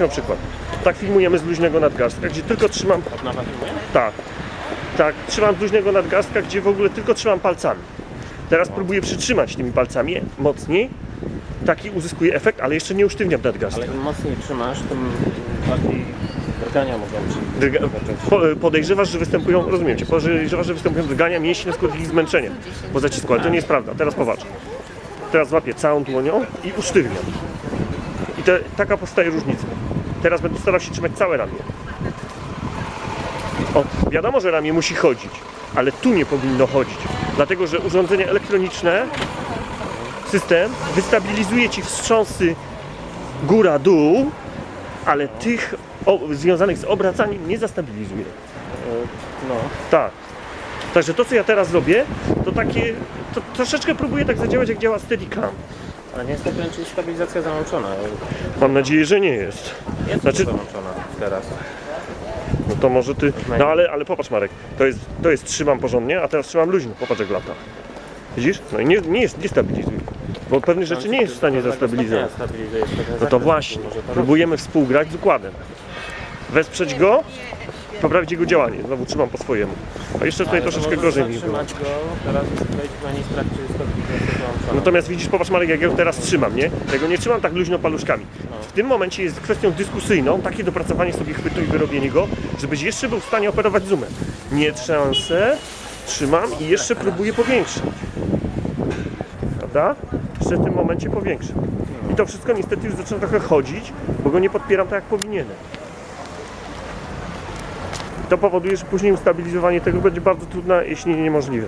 zobaczmy przykład. Tak filmujemy z luźnego nadgarstka, gdzie tylko trzymam Od nowa filmuje? tak. Tak, trzymam z luźnego nadgarstka, gdzie w ogóle tylko trzymam palcami. Teraz próbuję przytrzymać tymi palcami mocniej. Taki uzyskuję efekt, ale jeszcze nie usztywniam nadgarstka. Ale im mocniej trzymasz, tym bardziej drgania mogą ci Drga- po- Podejrzewasz, że występują, rozumiem cię, podejrzewasz, że występują drgania mięśni na skutek ich zmęczenia po zacisku, ale to nie jest prawda. Teraz popatrz. Teraz złapię całą dłonią i usztywniam. I te, taka powstaje różnica. Teraz będę starał się trzymać całe ramię. O, wiadomo, że ramię musi chodzić, ale tu nie powinno chodzić. Dlatego, że urządzenie elektroniczne, system wystabilizuje ci wstrząsy góra-dół, ale tych o, związanych z obracaniem nie zastabilizuje. No, Tak. Także to, co ja teraz robię, to takie, to troszeczkę próbuję tak zadziałać, jak działa Steadicam. Ale nie jest wręcz stabilizacja załączona. Mam nadzieję, że nie jest. Jest Znaczy- załączona teraz. No to może ty. No ale, ale popatrz Marek, to jest, to jest trzymam porządnie, a teraz trzymam luźno. Popatrz jak lata. Widzisz? No i nie, nie jest, nie stabilizuje. Bo pewnych rzeczy nie jest w stanie zastabilizować. No to właśnie, próbujemy współgrać z układem. Wesprzeć go, poprawić jego działanie. Znowu trzymam po swojemu. A jeszcze tutaj troszeczkę gorzej mi było. Trzymać go, teraz wejść na niej jest załączona. Natomiast widzisz, popatrz Marek, jak ja go teraz trzymam, nie? Ja go nie trzymam tak luźno paluszkami. W tym momencie jest kwestią dyskusyjną takie dopracowanie sobie chwytu i wyrobienie go, żebyś jeszcze był w stanie operować zoomem. Nie trzęsę, trzymam i jeszcze próbuję powiększyć. Prawda? Jeszcze w tym momencie powiększam. I to wszystko niestety już zaczyna trochę chodzić, bo go nie podpieram tak jak powinienem. To powoduje, że później ustabilizowanie tego będzie bardzo trudne, jeśli nie niemożliwe.